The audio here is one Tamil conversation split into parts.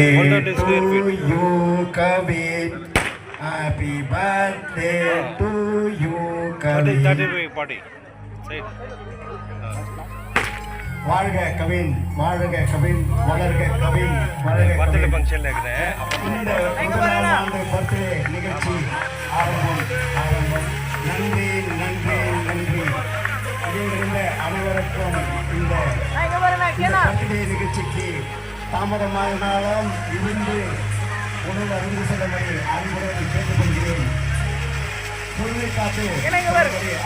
to you, Kavin. Happy birthday to you, சரி வாழ்க கவின் வாழ்க கவின் வளர்க கவின் வளர்க பர்த்டே ஃபங்க்ஷனில் இருக்கிறேன் இந்த முதலாம் ஆண்டு பர்த்டே நிகழ்ச்சி ஆரம்பம் ஆரம்பம். நன்றி நன்றி நன்றி. இதில் இருந்த அனைவருக்கும் இந்த இந்த பர்த்டே நிகழ்ச்சிக்கு தாமதமாகினாலும் இருந்து உணவு அறிந்து செல்லும்படி அன்புடன் கேட்டுக்கொள்கிறேன். பொருளை காத்து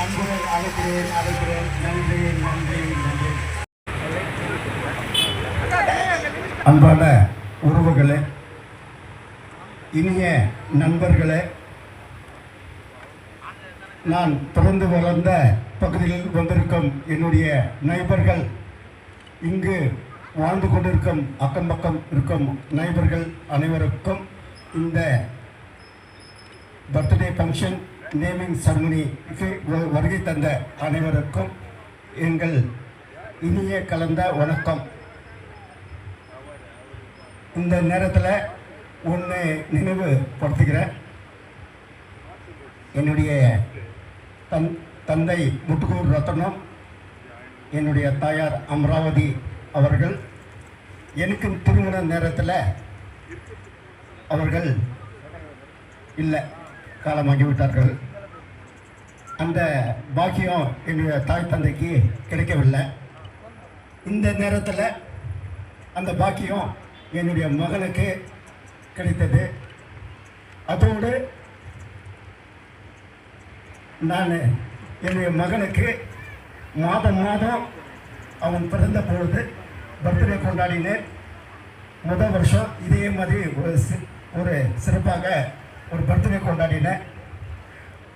அன்புடன் அழைக்கிறேன் அழைக்கிறேன். நன்றி நன்றி நன்றி. அன்பான உறவுகளே இனிய நண்பர்களே நான் பிறந்து வளர்ந்த பகுதியில் வந்திருக்கும் என்னுடைய நண்பர்கள் இங்கு வாழ்ந்து கொண்டிருக்கும் அக்கம் பக்கம் இருக்கும் நண்பர்கள் அனைவருக்கும் இந்த பர்த்டே ஃபங்க்ஷன் நேமிங் செரமனிக்கு வருகை தந்த அனைவருக்கும் எங்கள் இனிய கலந்த வணக்கம். இந்த நேரத்தில் ஒன்று நினைவுபடுத்துகிறேன். என்னுடைய தன் தந்தை முட்டுக்கூர் ரத்னம் என்னுடைய தாயார் அமராவதி அவர்கள் எனக்கு திருமண நேரத்தில் அவர்கள் இல்லை காலமாகிவிட்டார்கள் அந்த பாக்கியம் என்னுடைய தாய் தந்தைக்கு கிடைக்கவில்லை. இந்த நேரத்தில் அந்த பாக்கியம் என்னுடைய மகனுக்கு கிடைத்தது. அதோடு நான் என்னுடைய மகனுக்கு மாதம் மாதம் அவன் பிறந்த பொழுது பர்த்டே கொண்டாடினேன் முதல் வருஷம் இதே மாதிரி ஒரு சி- ஒரு சிறப்பாக ஒரு பர்த்டே கொண்டாடினேன்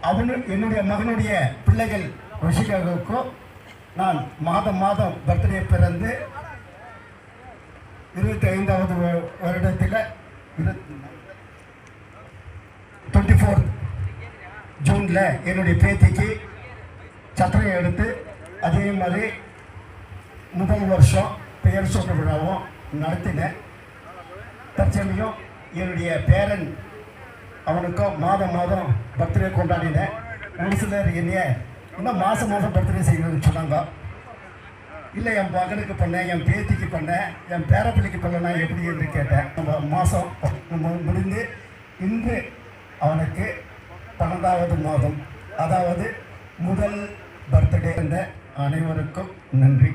அவனு என்னுடைய மகனுடைய பிள்ளைகள் ருஷிகாவுக்கும் நான் மாதம் மாதம் பர்த்டே பிறந்து இருபத்தி ஐந்தாவது வருடத்தில் டுவெண்ட்டி ஃபோர்த் ஜூனில் என்னுடைய பேத்திக்கு சத்திரம் எடுத்து அதே மாதிரி முதல் வருஷம் பெயர் சூட்டு விழாவும் நடத்தினேன். தற்சமயம் என்னுடைய பேரன் அவனுக்கும் மாதம் மாதம் பர்த்டே கொண்டாடினேன். ஒரு சிலர் என்னைய இன்னும் மாதம் மாதம் பர்த்டே செய்யணும்னு சொன்னாங்க. இல்லை என் மகனுக்கு பண்ணேன் என் பேத்திக்கு பண்ணேன் என் பேரப்பிள்ளைக்கு பண்ணனா எப்படி என்று கேட்டேன். நம்ம மாதம் முடிந்து இன்று அவனுக்கு பன்னெண்டாவது மாதம். அதாவது முதல் பர்த்டே. இருந்த அனைவருக்கும் நன்றி.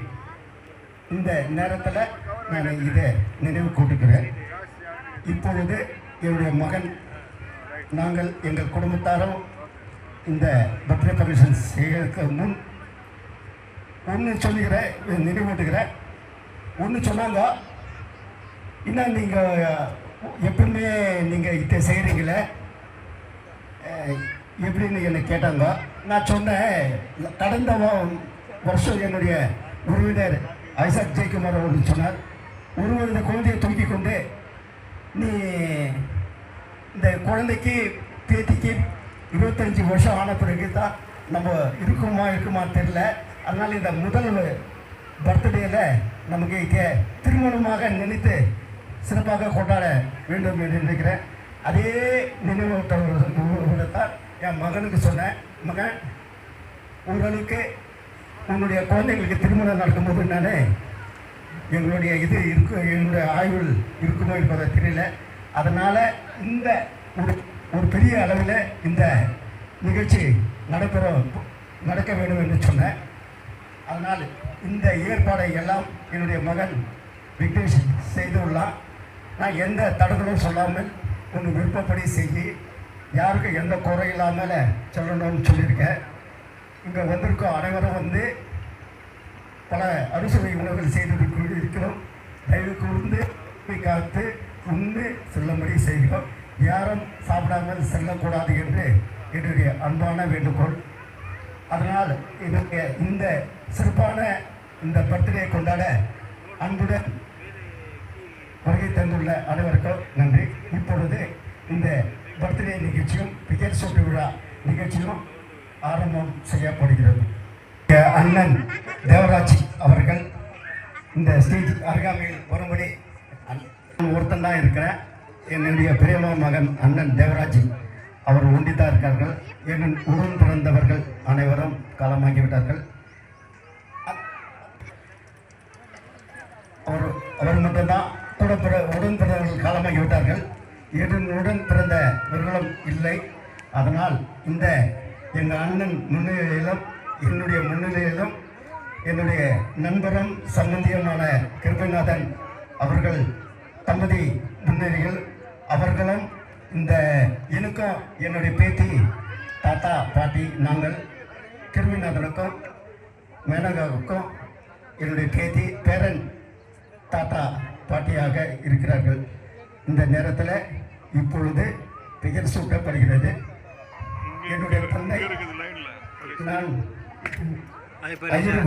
இந்த நேரத்தில் நான் இதை நினைவு கூட்டுக்கிறேன். இப்பொழுது என்னுடைய மகன் நாங்கள் எங்கள் குடும்பத்தாரும் இந்த பர்த்டே கமிஷன் செய்யறதுக்கு முன் ஒன்று சொல்லுகிறேன் நினைவூட்டுகிறேன் ஒன்று சொன்னாங்க இன்னும் நீங்கள் எப்பவுமே நீங்கள் இதை செய்கிறீங்களே எப்படின்னு என்னை கேட்டாங்க. நான் சொன்னேன் கடந்த வருஷம் என்னுடைய உறவினர் ஐசாக் ஜெயக்குமார் அவர்கள் சொன்னார். ஒருவர் இந்த குழந்தையை தூக்கி கொண்டு நீ இந்த குழந்தைக்கு பேத்திக்கு இருபத்தஞ்சி வருஷம் ஆன பிறகு தான் நம்ம இருக்குமா இருக்குமா தெரில அதனால் இந்த முதல் பர்த்டேயில் நமக்கு இங்கே திருமணமாக நினைத்து சிறப்பாக கொண்டாட வேண்டும் என்று நினைக்கிறேன். அதே நினைவூட்டோட தான் என் மகனுக்கு சொன்னேன் மகன் ஓரளவுக்கு உன்னுடைய குழந்தைங்களுக்கு திருமணம் நடக்கும்போது நான் எங்களுடைய இது இருக்கு எங்களுடைய ஆய்வில் இருக்குமோ என்பதை தெரியல. அதனால் இந்த ஒரு ஒரு பெரிய அளவில் இந்த நிகழ்ச்சி நடக்கிற நடக்க வேண்டும் என்று சொன்னேன். அதனால் இந்த ஏற்பாடை எல்லாம் என்னுடைய மகன் விக்னேஷ் செய்துள்ளான். நான் எந்த தடங்களும் சொல்லாமல் ஒன்று விருப்பப்படி செய்ய யாருக்கும் எந்த குறை இல்லாமல் சொல்லணும்னு சொல்லியிருக்கேன். இங்கே வந்திருக்கும் அனைவரும் வந்து பல அறுசுவை உணவுகள் செய்து இருக்கிறோம் தயவு கூர்ந்து காத்து உண்டு செல்லும்படி செய்கிறோம். யாரும் சாப்பிடாமல் செல்லக்கூடாது என்று என்னுடைய அன்பான வேண்டுகோள். அதனால் என்னுடைய இந்த சிறப்பான இந்த பர்த்டே கொண்டாட அன்புடன் வருகை தந்துள்ள அனைவருக்கும் நன்றி. இப்பொழுது இந்த பர்த்டே நிகழ்ச்சியும் பிகர் சொட்டு விழா நிகழ்ச்சியும் ஆரம்பம் செய்யப்படுகிறது. அண்ணன் தேவராஜ் அவர்கள் இந்த ஸ்டேஜ் அருகாமையில் வரும்படி ஒருத்தன் தான் இருக்கிறேன் என்னுடைய பிரியமா மகன் அண்ணன் தேவராஜ் அவர் ஒண்டித்தான் இருக்கார்கள். என் உடன் பிறந்தவர்கள் அனைவரும் காலமாகிவிட்டார்கள். அவர் அவர் மட்டும்தான் கூட பிற உடன் பிறந்தவர்கள் காலமாகிவிட்டார்கள். விட்டார்கள் என்னுடன் பிறந்தவர்களும் இல்லை. அதனால் இந்த எங்கள் அண்ணன் முன்னிலையிலும் என்னுடைய முன்னிலையிலும் என்னுடைய நண்பரும் சம்பந்தியுமான கிருபநாதன் அவர்கள் தம்பதி முன்னேறிகள் அவர்களும் இந்த எனக்கும் என்னுடைய பேத்தி தாத்தா பாட்டி நாங்கள் கிருமிநாதனுக்கும் மேனகாவுக்கும் என்னுடைய பேத்தி பேரன் தாத்தா பாட்டியாக இருக்கிறார்கள். இந்த நேரத்தில் இப்பொழுது பெயர் சூட்டப்படுகிறது. என்னுடைய தந்தை நான்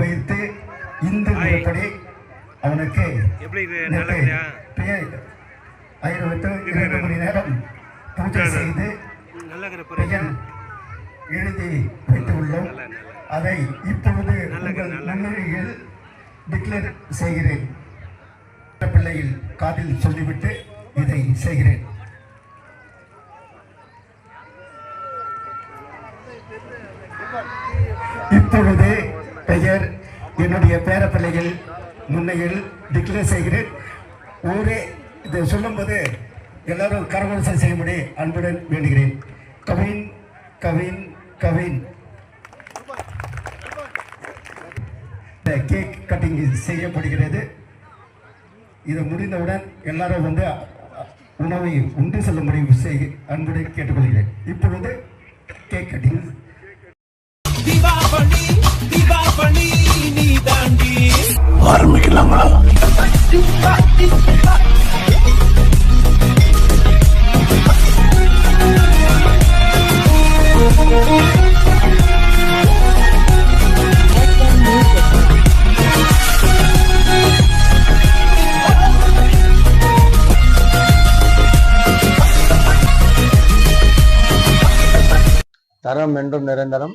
வைத்து இந்து முறைப்படி அவனுக்கு கயிறு வைத்து இரண்டு மணி நேரம் பூஜை செய்து பெயர் எழுதி வைத்து உள்ளோம் அதை இப்பொழுது உங்கள் முன்னிலையில் டிக்ளேர் செய்கிறேன். பிள்ளையில் காதில் சொல்லிவிட்டு இதை செய்கிறேன். இப்பொழுது பெயர் என்னுடைய பேரப்பிள்ளைகள் முன்னையில் டிக்ளேர் செய்கிறேன். ஊரே இதை சொல்லும்போது எல்லாரும் கரவரசம் செய்யும்படி அன்புடன் வேண்டுகிறேன். கவின் கவின் கவின். இந்த கேக் கட்டிங் செய்யப்படுகிறது. இது முடிந்தவுடன் எல்லாரும் வந்து உணவை உண்டு செல்லும்படி செய்ய அன்புடன் கேட்டுக்கொள்கிறேன். இப்பொழுது கேக் கட்டிங் தீபாவளி தீபாவளி நீ தாண்டி தரம் என்றும் நிரந்தரம்.